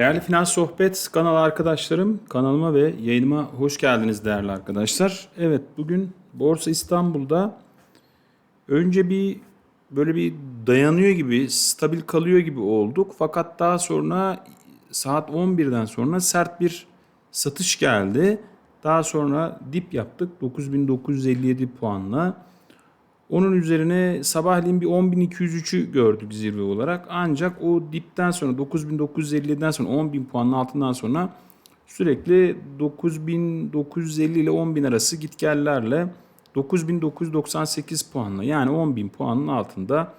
Değerli Finans Sohbet kanal arkadaşlarım, kanalıma ve yayınıma hoş geldiniz değerli arkadaşlar. Evet bugün Borsa İstanbul'da önce bir böyle bir dayanıyor gibi, stabil kalıyor gibi olduk. Fakat daha sonra saat 11'den sonra sert bir satış geldi. Daha sonra dip yaptık 9957 puanla. Onun üzerine sabahleyin bir 10.203'ü gördük zirve olarak. Ancak o dipten sonra 9.950'den sonra 10.000 puanın altından sonra sürekli 9.950 ile 10.000 arası gitgellerle 9.998 puanla yani 10.000 puanın altında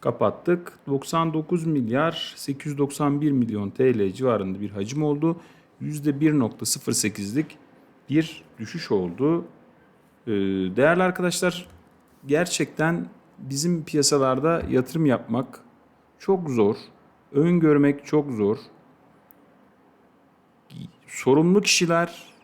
kapattık. 99 milyar 891 milyon TL civarında bir hacim oldu. %1.08'lik bir düşüş oldu. Ee, Değerli arkadaşlar gerçekten bizim piyasalarda yatırım yapmak çok zor. Öngörmek çok zor. Sorumlu kişiler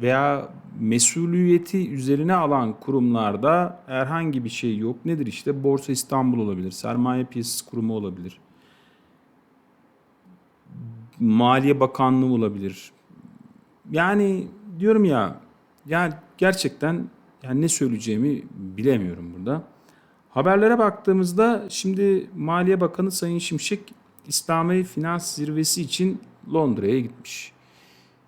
veya mesuliyeti üzerine alan kurumlarda herhangi bir şey yok. Nedir işte? Borsa İstanbul olabilir, Sermaye Piyasası Kurumu olabilir. Maliye Bakanlığı olabilir. Yani diyorum ya, yani gerçekten yani ne söyleyeceğimi bilemiyorum burada. Haberlere baktığımızda şimdi Maliye Bakanı Sayın Şimşek İslami Finans Zirvesi için Londra'ya gitmiş.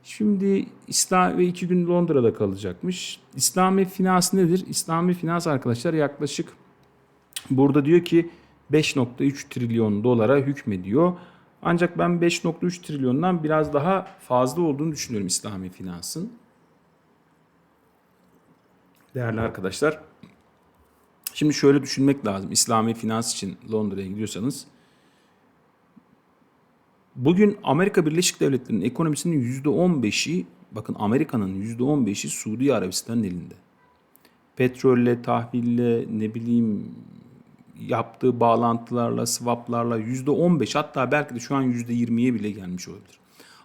Şimdi İslam ve iki gün Londra'da kalacakmış. İslami finans nedir? İslami finans arkadaşlar yaklaşık burada diyor ki 5.3 trilyon dolara hükmediyor. Ancak ben 5.3 trilyondan biraz daha fazla olduğunu düşünüyorum İslami finansın. Değerli arkadaşlar, şimdi şöyle düşünmek lazım. İslami finans için Londra'ya gidiyorsanız, bugün Amerika Birleşik Devletleri'nin ekonomisinin %15'i, bakın Amerika'nın %15'i Suudi Arabistan'ın elinde. Petrolle, tahville, ne bileyim yaptığı bağlantılarla, swaplarla %15 hatta belki de şu an %20'ye bile gelmiş olabilir.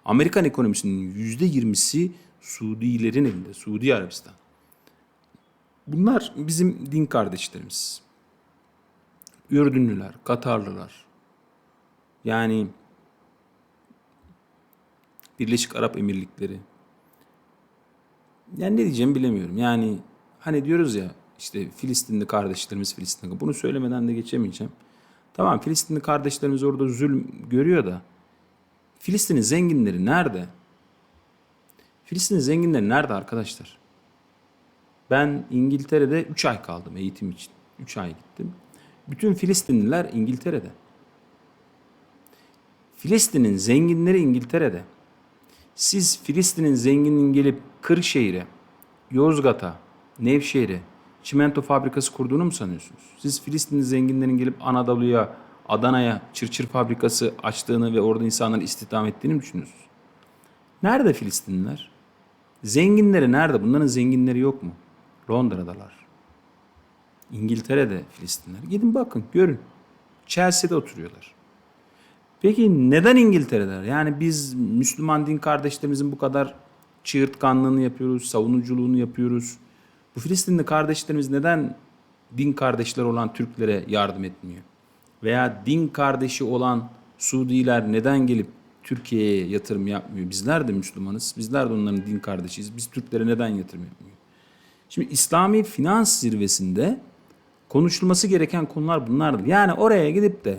Amerikan ekonomisinin %20'si Suudilerin elinde, Suudi Arabistan. Bunlar bizim din kardeşlerimiz. Ürdünlüler, Katarlılar. Yani Birleşik Arap Emirlikleri. Yani ne diyeceğimi bilemiyorum. Yani hani diyoruz ya işte Filistinli kardeşlerimiz Filistinli. Bunu söylemeden de geçemeyeceğim. Tamam Filistinli kardeşlerimiz orada zulüm görüyor da Filistin'in zenginleri nerede? Filistin'in zenginleri nerede arkadaşlar? Ben İngiltere'de 3 ay kaldım eğitim için. 3 ay gittim. Bütün Filistinliler İngiltere'de. Filistin'in zenginleri İngiltere'de. Siz Filistin'in zenginin gelip Kırşehir'e, Yozgat'a, Nevşehir'e çimento fabrikası kurduğunu mu sanıyorsunuz? Siz Filistinli zenginlerin gelip Anadolu'ya, Adana'ya çırçır fabrikası açtığını ve orada insanları istihdam ettiğini mi düşünüyorsunuz? Nerede Filistinliler? Zenginleri nerede? Bunların zenginleri yok mu? Londra'dalar. İngiltere'de Filistinler. Gidin bakın görün. Chelsea'de oturuyorlar. Peki neden İngiltere'deler? Yani biz Müslüman din kardeşlerimizin bu kadar çığırtkanlığını yapıyoruz, savunuculuğunu yapıyoruz. Bu Filistinli kardeşlerimiz neden din kardeşleri olan Türklere yardım etmiyor? Veya din kardeşi olan Suudiler neden gelip Türkiye'ye yatırım yapmıyor? Bizler de Müslümanız. Bizler de onların din kardeşiyiz. Biz Türklere neden yatırım yapmıyor? Şimdi İslami finans zirvesinde konuşulması gereken konular bunlardır. Yani oraya gidip de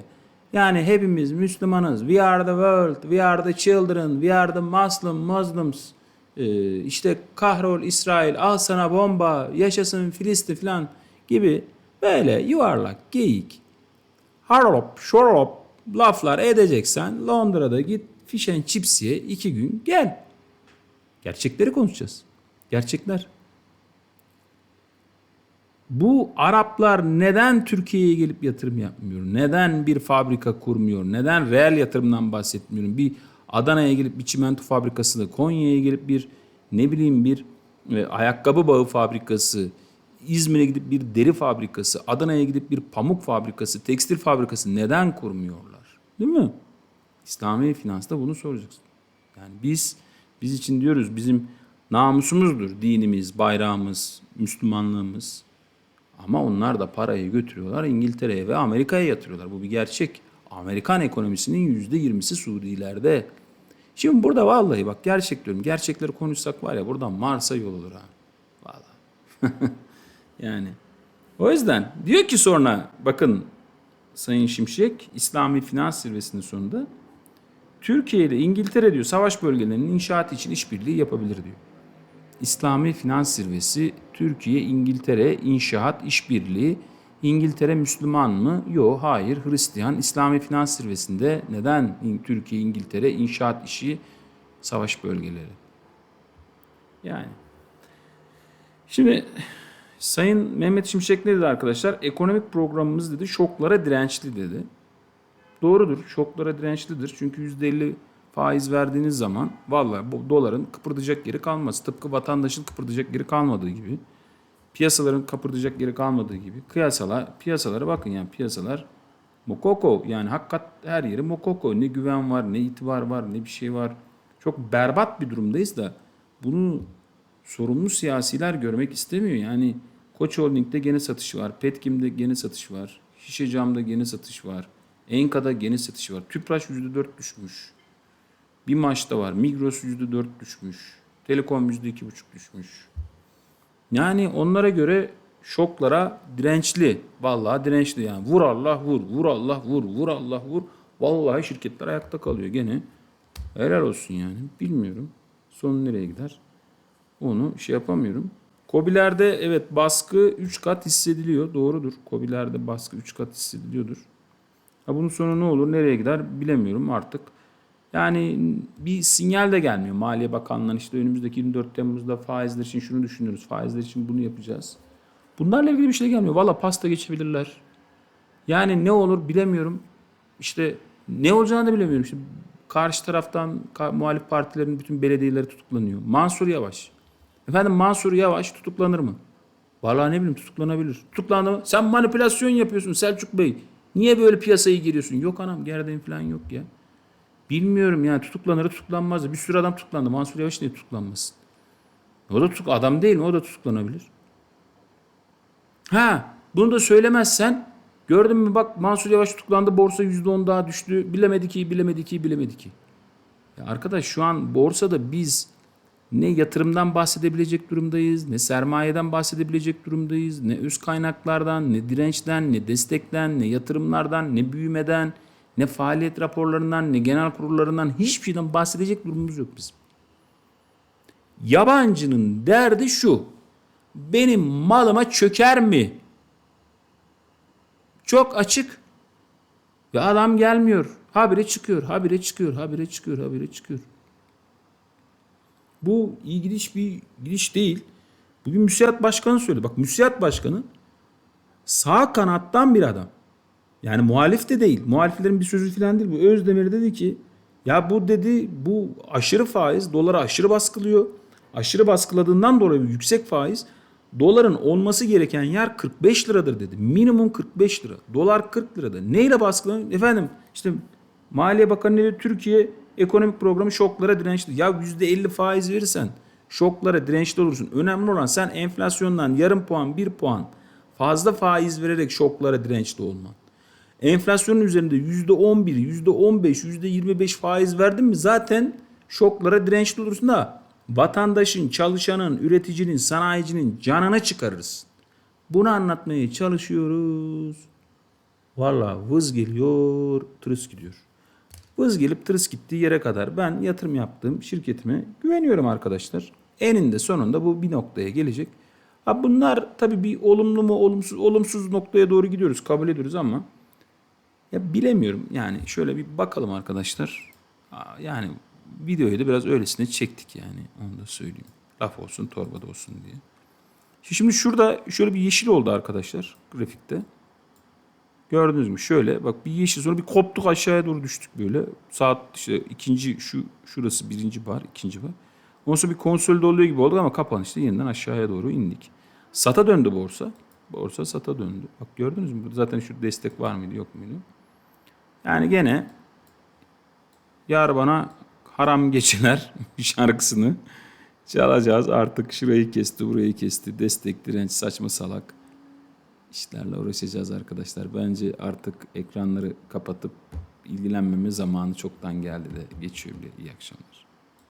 yani hepimiz Müslümanız. We are the world, we are the children, we are the Muslim, Muslims. Ee, işte kahrol İsrail, al sana bomba, yaşasın Filistin falan gibi böyle yuvarlak, geyik, harlop, şorlop laflar edeceksen Londra'da git fish and chips ye iki gün gel. Gerçekleri konuşacağız. Gerçekler. Bu Araplar neden Türkiye'ye gelip yatırım yapmıyor? Neden bir fabrika kurmuyor? Neden reel yatırımdan bahsetmiyorum? Bir Adana'ya gelip bir çimento fabrikası, Konya'ya gelip bir ne bileyim bir e, ayakkabı bağı fabrikası, İzmir'e gidip bir deri fabrikası, Adana'ya gidip bir pamuk fabrikası, tekstil fabrikası neden kurmuyorlar? Değil mi? İslami finansta bunu soracaksın. Yani biz biz için diyoruz bizim namusumuzdur dinimiz, bayrağımız, Müslümanlığımız. Ama onlar da parayı götürüyorlar İngiltere'ye ve Amerika'ya yatırıyorlar. Bu bir gerçek. Amerikan ekonomisinin yüzde yirmisi Suudilerde. Şimdi burada vallahi bak gerçek diyorum. Gerçekleri konuşsak var ya buradan Mars'a yol olur ha. Vallahi. yani. O yüzden diyor ki sonra bakın Sayın Şimşek İslami Finans Zirvesi'nin sonunda Türkiye ile İngiltere diyor savaş bölgelerinin inşaatı için işbirliği yapabilir diyor. İslami Finans Zirvesi Türkiye İngiltere inşaat işbirliği İngiltere Müslüman mı? Yok, hayır. Hristiyan. İslami Finans Zirvesi'nde neden Türkiye İngiltere inşaat işi savaş bölgeleri? Yani. Şimdi Sayın Mehmet Şimşek ne dedi arkadaşlar? Ekonomik programımız dedi şoklara dirençli dedi. Doğrudur. Şoklara dirençlidir. Çünkü %50 faiz verdiğiniz zaman vallahi bu doların kıpırdayacak yeri kalmaz. Tıpkı vatandaşın kıpırdayacak yeri kalmadığı gibi. Piyasaların kıpırdayacak yeri kalmadığı gibi. Kıyasalar, piyasalara bakın yani piyasalar mokoko yani hakikat her yeri mokoko. Ne güven var, ne itibar var, ne bir şey var. Çok berbat bir durumdayız da bunu sorumlu siyasiler görmek istemiyor. Yani Koç Holding'de gene satış var. Petkim'de gene satış var. Şişecam'da gene satış var. Enka'da gene satış var. Tüpraş %4 düşmüş. Bir maçta var. Migros %4 düşmüş. Telekom %2,5 düşmüş. Yani onlara göre şoklara dirençli. Vallahi dirençli yani. Vur Allah vur, vur Allah vur, vur Allah vur. Vallahi şirketler ayakta kalıyor gene. Helal olsun yani. Bilmiyorum. Sonu nereye gider? Onu şey yapamıyorum. Kobilerde evet baskı 3 kat hissediliyor. Doğrudur. Kobilerde baskı 3 kat hissediliyordur. Ha bunun sonu ne olur, nereye gider bilemiyorum artık. Yani bir sinyal de gelmiyor. Maliye Bakanlığı'nın işte önümüzdeki 24 Temmuz'da faizler için şunu düşünüyoruz. Faizler için bunu yapacağız. Bunlarla ilgili bir şey gelmiyor. Valla pasta geçebilirler. Yani ne olur bilemiyorum. İşte ne olacağını da bilemiyorum. İşte karşı taraftan muhalif partilerin bütün belediyeleri tutuklanıyor. Mansur Yavaş. Efendim Mansur Yavaş tutuklanır mı? Vallahi ne bileyim tutuklanabilir. Tutuklandı mı? Sen manipülasyon yapıyorsun Selçuk Bey. Niye böyle piyasayı giriyorsun? Yok anam gerdeğin falan yok ya. Bilmiyorum yani tutuklanır tutuklanmaz. Bir sürü adam tutuklandı. Mansur Yavaş niye tutuklanmasın? O da tutuk adam değil mi? O da tutuklanabilir. Ha, bunu da söylemezsen gördün mü bak Mansur Yavaş tutuklandı borsa %10 daha düştü. Bilemedi ki, bilemedi ki, bilemedi ki. Ya arkadaş şu an borsada biz ne yatırımdan bahsedebilecek durumdayız, ne sermayeden bahsedebilecek durumdayız, ne öz kaynaklardan, ne dirençten, ne destekten, ne yatırımlardan, ne büyümeden, ne faaliyet raporlarından, ne genel kurullarından hiçbir şeyden bahsedecek durumumuz yok bizim. Yabancının derdi şu. Benim malıma çöker mi? Çok açık. Ve adam gelmiyor. Habire çıkıyor, habire çıkıyor, habire çıkıyor, habire çıkıyor. Bu iyi gidiş bir gidiş değil. Bugün müsiyat başkanı söyledi. Bak müsiyat başkanı sağ kanattan bir adam. Yani muhalif de değil. Muhaliflerin bir sözü falan değil. Bu Özdemir dedi ki ya bu dedi bu aşırı faiz doları aşırı baskılıyor. Aşırı baskıladığından dolayı yüksek faiz doların olması gereken yer 45 liradır dedi. Minimum 45 lira. Dolar 40 lirada. Neyle baskılanıyor? Efendim işte Maliye Bakanı dedi Türkiye ekonomik programı şoklara dirençli. Ya %50 faiz verirsen şoklara dirençli olursun. Önemli olan sen enflasyondan yarım puan bir puan fazla faiz vererek şoklara dirençli olman. Enflasyonun üzerinde %11, %15, %25 faiz verdin mi zaten şoklara dirençli olursun da vatandaşın, çalışanın, üreticinin, sanayicinin canına çıkarırız. Bunu anlatmaya çalışıyoruz. Valla vız geliyor, tırıs gidiyor. Vız gelip tırıs gittiği yere kadar ben yatırım yaptığım şirketime güveniyorum arkadaşlar. Eninde sonunda bu bir noktaya gelecek. Ha bunlar tabii bir olumlu mu olumsuz olumsuz noktaya doğru gidiyoruz kabul ediyoruz ama ya bilemiyorum yani şöyle bir bakalım arkadaşlar. Yani videoyu da biraz öylesine çektik yani onu da söyleyeyim. Laf olsun torbada olsun diye. Şimdi şurada şöyle bir yeşil oldu arkadaşlar grafikte. Gördünüz mü? Şöyle bak bir yeşil sonra bir koptuk aşağıya doğru düştük böyle. Saat işte ikinci şu şurası birinci bar ikinci bar. Ondan sonra bir konsolide oluyor gibi olduk ama kapanışta yeniden aşağıya doğru indik. Sata döndü borsa. Borsa sata döndü. Bak gördünüz mü? Zaten şu destek var mıydı yok muydu? Yani gene yar bana haram geçiler şarkısını çalacağız. Artık şurayı kesti, burayı kesti. Destek, direnç, saçma salak işlerle uğraşacağız arkadaşlar. Bence artık ekranları kapatıp ilgilenmeme zamanı çoktan geldi de geçiyor bile. İyi akşamlar.